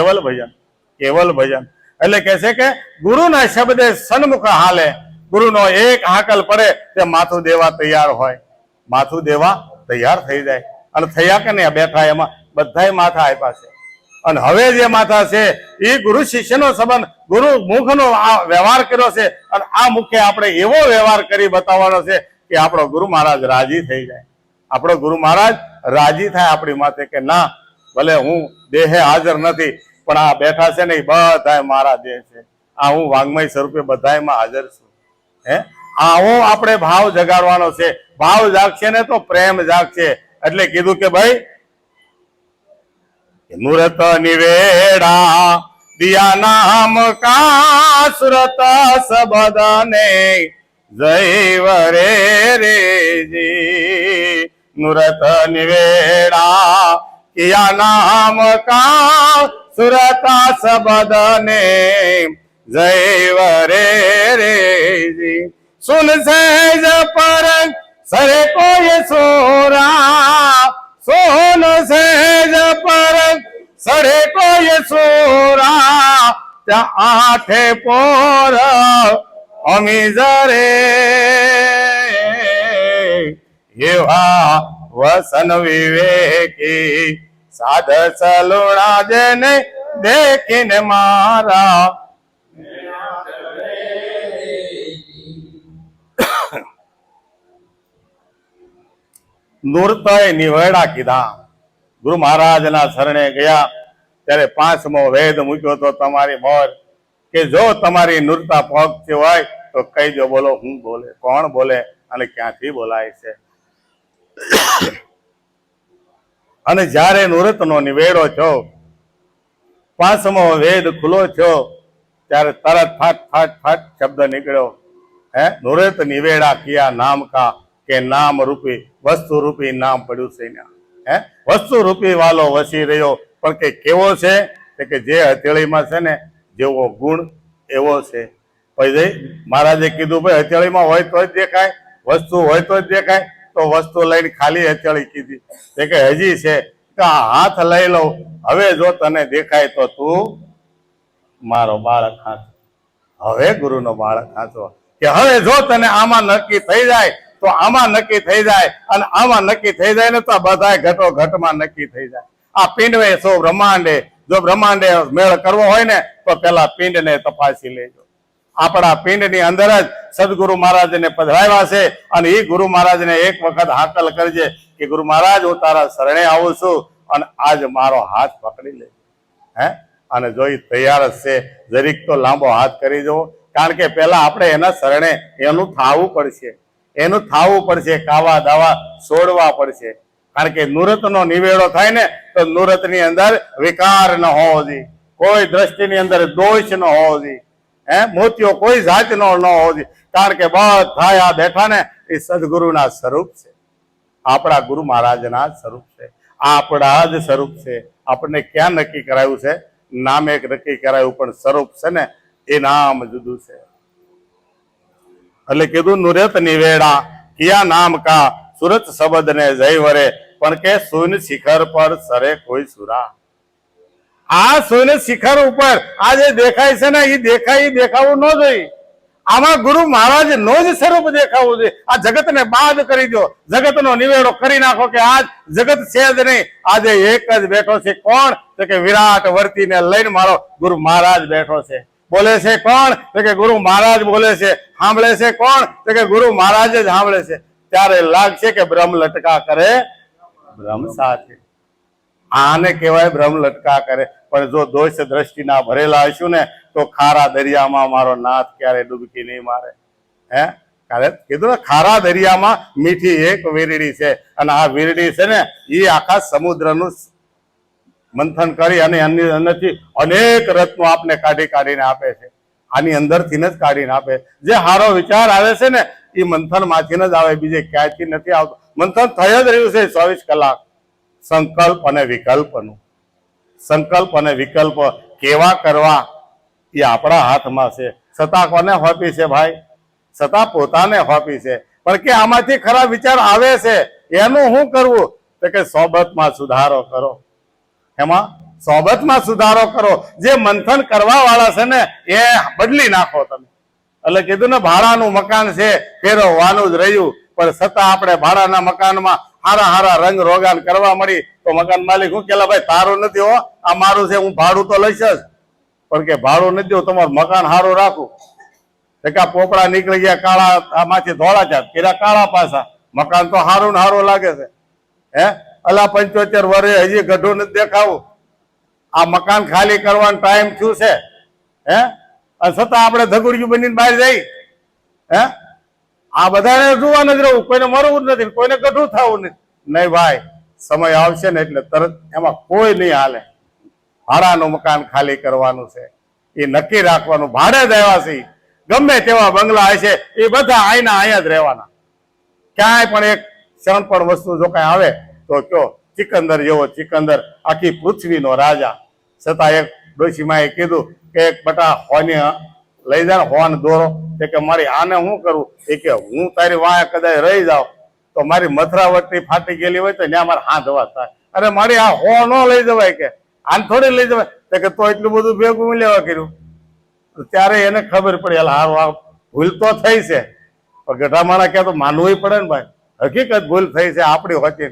કેવલ ભજન કેવલ ભજન. એટલે કે છે કે ગુરુના શબ્દે સન્મુખ હાલે. ગુરુનો એક હાકલ પડે, તે માથું દેવા તૈયાર હોય. માથું દેવા તૈયાર થઈ જાય. અને થયા કે નહીં બેઠા એમાં? બધાય માથા આપ્યા છે. અને હવે જે માથા છે એ ગુરુ શિષ્યનો સંબંધ, ગુરુ મુખનો આ વ્યવહાર કર્યો છે. અને આ મુખે આપણે એવો વ્યવહાર કરી બતાવવાનો છે કે આપણો ગુરુ મહારાજ રાજી થઈ જાય. આપણો ગુરુ મહારાજ રાજી થાય આપણી માથે કે ના, ભલે હું દેહે હાજર નથી પણ આ બેઠા છે ને એ બધા મારા દેહ છે, આ હું વાંગમય સ્વરૂપે બધાયમાં હાજર છું. હે? આવો આપણે ભાવ જગાડવાનો છે. ભાવ જાગશે ને તો પ્રેમ જાગશે. એટલે કીધું કે ભાઈ મૂર્ત નિવેડા, દિયા નામ કાસરત સબદને જય વરે રે જી. નુરત નિવેડા, કિયા નામ કા સુરત સબદને જય વરે રે જી સુન સહેજ પર સરે કોઈ સોરા સોન સહેજ પર સરે કોઈ સોરા ત્યાં આઠે પોર અમી જરે એવા વસન વિવેકી સાધ સલુણા જેને દેખીને મારા. નૂરતય નિવેડા કીધા. ગુરુ મહારાજના શરણે ગયા. ત્યારે પાંચમો વેદ મૂક્યો તો તમારી મોર કે જો તમારી નૂરતા પહોંચતી હોય તો કહી દો બોલો, હું બોલે, કોણ બોલે અને ક્યાંથી બોલાય છે? અને જ્યારે નૃતનો નિવેડો છો, પાંચમો વેદ ખુલ્લો થયો, ત્યારે તરત ફાટ ફાટ ફાટ શબ્દ નીકળ્યો. હે? નૃત નિવેડા કિયા નામ કા કે નામ રૂપી, વસ્તુ રૂપી નામ પડ્યું છે હે? વસ્તુ રૂપી વાલો વસી રહ્યો, પણ કે કેવો છે? કે જે હથેળીમાં છે ને, જેવો ગુણ એવો છે. પછી મહારાજે કીધું, ભાઈ, હથેળીમાં હોય તો જ દેખાય, વસ્તુ હોય તો જ દેખાય તો વસ્તુ લઈને ખાલી હથેળી કીધી. તે કે હજી છે. કે આ હાથ લઈ લઉં. હવે જો તને દેખાય તો તું મારો બાળક હાથ. હવે ગુરુનો બાળક હાચો કે હવે જો તને આમાં નક્કી થઈ જાય, તો આમાં નક્કી થઈ જાય. અને આમાં નક્કી થઈ જાય ને તો બધા ઘટો ઘટમાં નક્કી થઈ જાય. આ પિંડવે સૌ બ્રહ્માંડે. જો બ્રહ્માંડે મેળ કરવો હોય ને, તો પેલા પિંડને તપાસી લેજો. આપણા પિંડની અંદર જ સદગુરુ મહારાજને પધરાવ્યા છે અને એ ગુરુ મહારાજને એક વખત હાકલ કરજે કે ગુરુ મહારાજ, હું તારા શરણે આવું છું અને આજ મારો હાથ પકડી લે. હે? અને જો ઈ તૈયાર જ છે, જરીક તો લાંબો હાથ કરી જવો. કારણ કે પેલા આપણે એના શરણે એનું થાવું પડશે. એનું થાવું પડશે કાવા દાવા છોડવા પડશે. કારણ કે નુરતનો નિવેડો થાય ને, તો નુરતની અંદર વિકાર ન હોવો જોઈએ. કોઈ દ્રષ્ટિની અંદર દોષ ન હોવો જોઈએ. હે? મોતિયો કોઈ જાતનો ન હોવો. કારણ કે બધા આ બેઠા ને, એ સદગુરુના સ્વરૂપ છે. આપણા ગુરુ મહારાજના સ્વરૂપ છે. આપણા જ સ્વરૂપ છે. આપણને ક્યાં નક્કી કરાયું છે? નામ નક્કી કરાયું, પણ સ્વરૂપ છે ને, એ નામ જુદું છે. એટલે કીધું, નુરત નિવેડા, કિયા નામ કા? સુરત શબ્દ ને જય વરે. પણ કે, સુન શિખર પર સરે કોઈ સુરા. આ સુન શિખર ઉપર આ જે દેખાય છે ને એ દેખાય દેખાવું ન જોઈએ. આમાં ગુરુ મહારાજ નો જ સ્વરૂપ દેખાવું જોઈએ. આ જગતને બાદ કરી દો. જગતનો નિવેડો કરી નાખો કે આજ જગત છે જ નહીં. આજે એક જ બેઠો છે. કોણ? તો કે વિરાટ વર્તીને લઈને મારો ગુરુ મહારાજ બેઠો છે. બોલે છે કોણ? તો કે ગુરુ મહારાજ બોલે છે. સાંભળે છે કોણ? તો કે ગુરુ મહારાજ જ સાંભળે છે. ત્યારે લાગશે કે બ્રહ્મ લટકા કરે બ્રહ્મ સાથે. આને કહેવાય બ્રહ્મ લટકા કરે. પણ જો દોષ દ્રષ્ટિના ભરેલા હશું ને, તો ખારા દરિયામાં મારો નાથ ક્યારે ડૂબકી નહીં મારે. હે? કીધું ખારા દરિયામાં મીઠી એક વીરડી છે. અને આ વીરડી છે ને, એ આખા સમુદ્રનું મંથન કરી અને એની અંદરથી અનેક રત્નો આપને કાઢી કાઢીને આપે છે. આની અંદરથી જ કાઢીને આપે. જે સારો વિચાર આવે છે ને, એ મંથનમાંથી જ આવે, બીજે ક્યાંયથી નથી આવતો. મંથન થઈ જ રહ્યું છે ચોવીસ કલાક. સંકલ્પ અને વિકલ્પનું. સંકલ્પ અને વિકલ્પ કેવા કરવા એ આપણા હાથમાં છે. સત્તા કોને હોપી છે ભાઈ? સત્તા પોતાને હોપી છે. પણ કે આમાંથી ખરાબ વિચાર આવે છે, એનું શું કરવું? તો કે સોબતમાં સુધારો કરો. એમાં સોબતમાં સુધારો કરો. જે મંથન કરવા વાળા છે ને, એ બદલી નાખો તમે. એટલે કીધું ને, ભાડાનું મકાન છે, ફેરવવાનું જ રહ્યું. પણ છતાં આપણે ભાડાના મકાનમાં હારા હારા રંગ રોગાન કરવા મળી, તો મકાન માલિક હું કેલા ભાઈ, તારું નથી હો, આ મારું છે, હું ભાડું તો લઈશ જ. પણ કે, ભાડું નથી દેવું તમારું મકાન સારું રાખું. એકા પોપડા નીકળી ગયા કાળા, આમાંથી ધોળા જાત, કર્યા કાળા પાછા. મકાન તો સારું ને સારું લાગે છે. હે? અલા પંચોતેર વર્ષે હજી ગઢું નથી દેખાવું. આ મકાન ખાલી કરવાનો ટાઈમ થયું છે. હે? અને છતાં આપણે ધગુડિયું બનીને બહાર જઈ. હે? આ બધાને જોવા જ રહું કોઈને મરવું નથી કોઈને ગઢું થવું નથી. નહીં ભાઈ, સમય આવશે ને એટલે તરત એમાં કોઈ નહીં હાલે. ભાડાનું મકાન ખાલી કરવાનું છે. એ નક્કી રાખવાનું. ભાડે દેવાસી ગમે તેવા બંગલા હશે એ બધા આઈના અહીંયા જ રહેવાના. ક્યાંય પણ એક ક્ષણ પણ વસ્તુ જો કાંઈ આવે, તો કયો, ચિકંદર જેવો ચિકંદર, આખી પૃથ્વીનો રાજા. છતાં એક ડોશીમાએ કીધું કે એક બટા હોની લઈ જાય ને હોન દોરો. એ કે મારી આને શું કરું? એ કે હું તારી વાંહે કદાચ રહી જાઉં. તો મારી મથરાવટી ફાટી ગયેલી હોય તો ત્યાં મારે હાથ હવા થાય. અરે મારી આ હો ન લઈ જવાય કે. આને થોડી લઈ જવાય. તો કે તો એટલું બધું ભેગું લેવા કર્યું. ત્યારે એને ખબર પડી એટલે હારું આ ભૂલ તો થઈ છે. પણ ગઢામાણા ક્યાં તો માનવું પડે ને ભાઈ. હકીકત ભૂલ થઈ છે, આપણી હોતી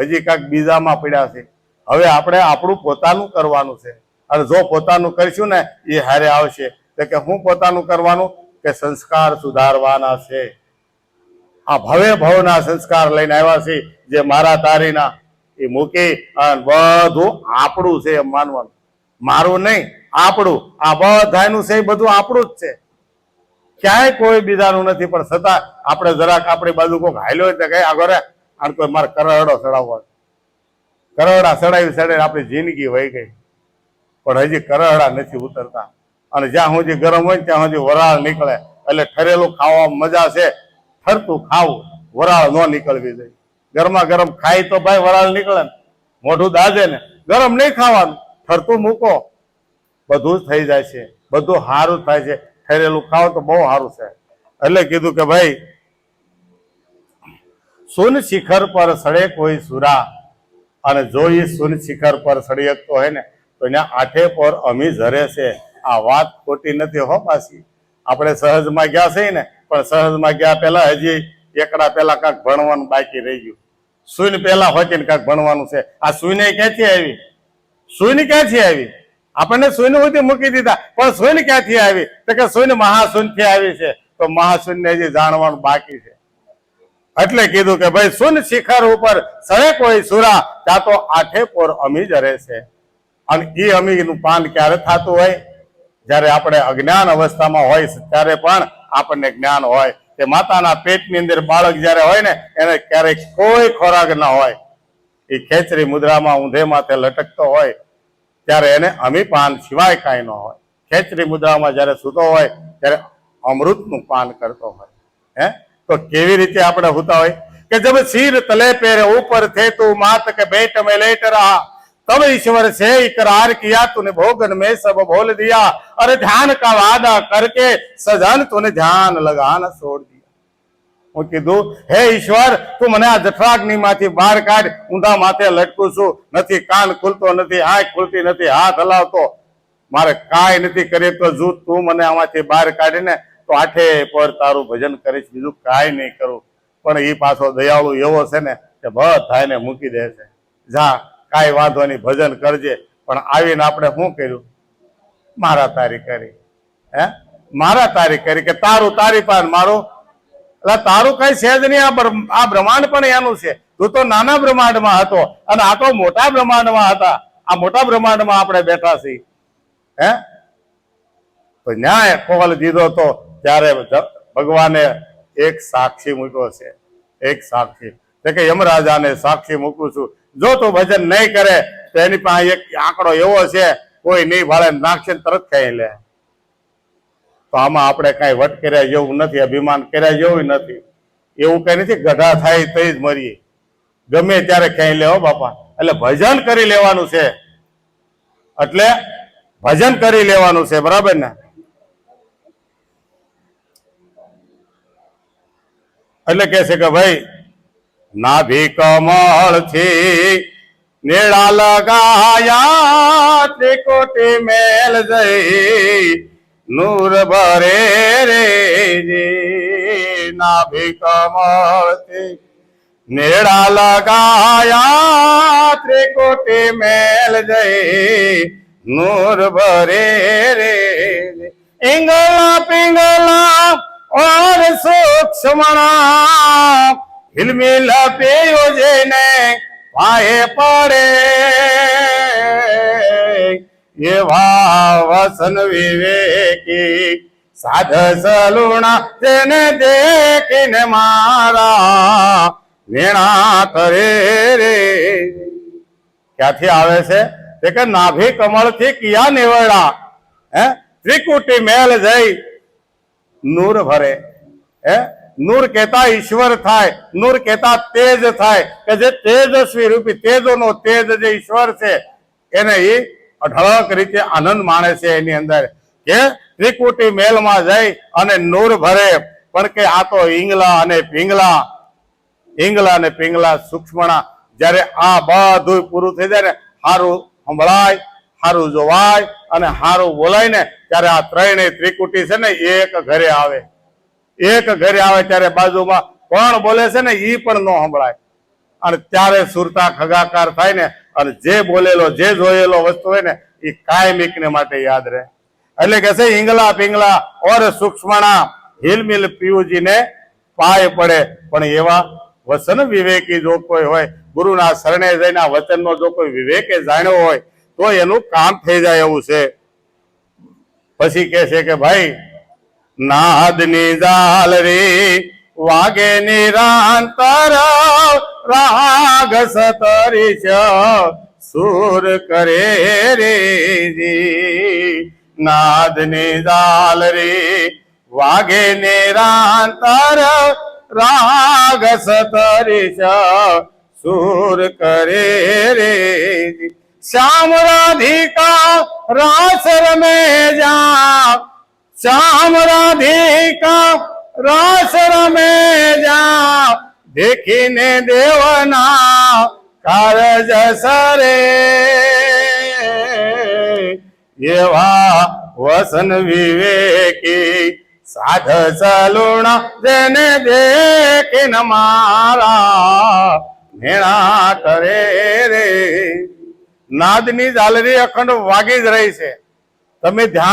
હજી કાંઈક બીજામાં પડ્યા છે. હવે આપણે આપણું પોતાનું કરવાનું છે. અને જો પોતાનું કરીશું ને એ હારે આવશે. તો કે હું પોતાનું કરવાનું કે સંસ્કાર સુધારવાના છે. આ ભવે ભવના સંસ્કાર લઈને આવ્યા છે, જે મારા તારીના એ મૂકી અને બધું આપણું છે એમ માનવાનું. મારું નહીં, આપણું. આ બધાનું છે, એ બધું આપણું જ છે. ક્યાંય કોઈ બીજાનું નથી, પણ છતાં આપણે જરાક આપણી બાજુ કોઈક હાલ્યો હોય તો કઈ આગળ આને કોઈ મારે કરડો ચડાવવો. કરડા ચડાવી ચડાવી આપણી જિંદગી વહી ગઈ. પણ હજી કરડા નથી ઉતરતા. અને જ્યાં સુધી ગરમ હોય ત્યાં સુધી વરાળ નીકળે. એટલે ઠરેલું ખાવામાં મજા છે. ઠરતું ખાવું, વરાળ ન નીકળવી જોઈએ. ગરમા ગરમ ખાય તો ભાઈ વરાળ નીકળે ને. મોઢું દાજે ને. ગરમ નહીં ખાવાનું. ઠરતું મૂકો. બધું જ થઈ જાય છે. બધું સારું થાય છે. ઠરેલું ખાવ તો બહુ સારું છે. એટલે કીધું કે ભાઈ, સુન શિખર પર સડે કોઈ સુરા. અને જો એ સુન શિખર પર સડી શકતો હોય ને, તો એના આઠે પર અમી ઝરે છે. આ વાત ખોટી નથી હો પાછી. આપણે સહજમાં ગયા છે ને, પણ સહજમાં ગયા પહેલા હજી એકડા પહેલા કાંક ભણવાનું બાકી રહી ગયું. સુઈ પહેલા હોય ને કાંઈક ભણવાનું છે. આ સુઈને ક્યાંથી આવી? સુઈની ક્યાંથી આવી? આપણને સુઈ સુધી મૂકી દીધા, પણ સુઈન ક્યાંથી આવી? તો કે મહાસુનથી આવી છે. તો મહાસુન ને હજી જાણવાનું બાકી છે. એટલે કીધું કે ભાઈ, સુન શિખર ઉપર સરે કોઈ સુરા ત્યાં તો આઠે પોર અમી રહે છે. અને એ અમીનું પાન ક્યારે થતું હોય? જ્યારે આપણે અજ્ઞાન અવસ્થામાં હોય ત્યારે પણ આપણને જ્ઞાન હોય. તે માતાના પેટની અંદર બાળક જ્યારે હોય ને, એને ક્યારેક કોઈ ખોરાક ના હોય. એ ખેચરી મુદ્રામાં ઊંધે માથે લટકતો હોય, ત્યારે એને અમીપાન સિવાય કાંઈ ન હોય. ખેંચરી મુદ્રામાં જ્યારે સૂતો હોય, ત્યારે અમૃતનું પાન કરતો હોય. હે? તો કેવી રીતે આપણે હોતા હોય? કે જબ શીર તલે પહેરે ઉપર થે તું માત કે બેટ મે લેટ રહા. तब ईश्वर से इकरार किया तूने भोगन में सब बोल दिया अरे ध्यान का वादा करके सजन तूने ध्यान लगाना छोड़ दिया હું કીધું હે ઈશ્વર તું મને આ જઠરાગ્નિ માંથી બહાર કાઢ ઊંધા માથે લટકું છું નથી કાન ખુલતો નથી આંખ ખુલતી નથી હાથ હલાવતો મારે કાંઈ નથી કરી તો જો તું મને આમાંથી બહાર કાઢીને તો આઠે પર તારું ભજન કરીશ બીજું કાંઈ નહીં કરું પણ એ પાછો દયાળુ એવો છે ને કે બધાને મૂકી દે છે જા કાંઈ વાંધો નહીં, ભજન કરજે. પણ આવીને આપણે શું કર્યું? મારા તારી કરી. હે? મારા તારી કરી કે તારું તારી પાન મારું. એટલે તારું કઈ છે જ નહીં, આ બ્રહ્મ- આ બ્રહ્માંડ પણ એનું છે. તું તો નાના બ્રહ્માંડમાં હતો અને આ તો મોટા બ્રહ્માંડમાં હતા. આ મોટા બ્રહ્માંડમાં આપણે બેઠા છીએ. હે? તો ન્યાય કોલ દીધો તો ત્યારે ભગવાને એક સાક્ષી મૂક્યો છે. એક સાક્ષી. કે યમરાજાને સાક્ષી મૂકું છું. જો તું ભજન નહીં કરે, તો એની પાસે એક આંકડો એવો છે, કોઈ નહીં ભાળે નાખશે તરત ખાઈ લે. તો આમાં આપણે કઈ વટ કર્યા જેવું નથી, અભિમાન કર્યા જેવું નથી. એવું કઈ નથી, ગઢા થાય તો જ મરીએ. ગમે ત્યારે ખાઈ લે હો બાપા. એટલે ભજન કરી લેવાનું છે. એટલે ભજન કરી લેવાનું છે, બરાબર ને? એટલે કે છે કે ભાઈ નાભી કમળથી નેડા લગાયા, ત્રિકોટી મેલ જઈ, નૂર ભરે રે નાભી કમળથી નેડા લગાયા, ત્રિકોટી મેલ જઈ, નૂર ભરે રે ઇંગલા પિંગલા ઓર સૂક્ષ્મણા હિલમિલ પેયો જેને પાયે પડે. એવા વસન વિવેકી સાધ સલુણા તેને દેખીને મારા વેણા કરે રે. ક્યાંથી આવે છે? તે કે નાભી કમળથી કિયા નિવડા, હે? ત્રિકુટી મેલ જઈ, નૂર ભરે, હે? નૂર કહેતા ઈશ્વર થાય, નૂર કહેતા તેજ થાય, કે જે તેજસ્વી રૂપી તેજોનો તેજ જે ઈશ્વર છે, એને એ અઢળક રીતે આનંદ માણે છે એની અંદર. કે ત્રિકુટી મેલમાં જઈ અને નૂર ભરે, પણ કે આ તો ઈંગલા અને પિંગલા, ઈંગલા અને પિંગલા સૂક્ષ્મણા, જ્યારે આ બધું પૂરું થઈ જાય ને સારું સંભળાય સારું જોવાય અને સારું બોલાય ને, ત્યારે આ ત્રણેય ત્રિકુટી છે ને, એક ઘરે આવે. એક ઘરે આવે ત્યારે બાજુમાં કોણ બોલે છે ને ઈ પણ ન સંભળાય. અને ત્યારે સુરતા ખગાકાર થાય ને અને જે બોલેલો, જે જોયેલો વસ્તુ હોય ને એ કાયમિક ને માટે યાદ રહે. એટલે કે છે, ઈંગલા પિંગલા ઓર સૂક્ષ્મણા હિલમિલ પિયુજીને પાય પડે. પણ એવા વસન વિવેકી જો કોઈ હોય, ગુરુના શરણે જઈને વચનનો જો કોઈ વિવેકે જાણ્યો હોય, તો એનું કામ થઈ જાય એવું છે. પછી કે છે કે ભાઈ નાદની જાલ રે, વાગે નિરાંતર રાગ સતરી છે સુર કરે રે નાદની જાલ રે, વાગે નિરાંતર રાગ સતરી છે સુર કરે રે શ્યામ રાધિકા રાસ રમે જા શ્યામ રાધિકા રાસ રમે જા દેખીને દેવના કારજ સરે એવા વસન વિવેકી સાધ સલુણા જેને દેખીન મારા મેળા કરે રે નાદની ઝાલરી અખંડ વાગી જ રહી છે તમે ધ્યાન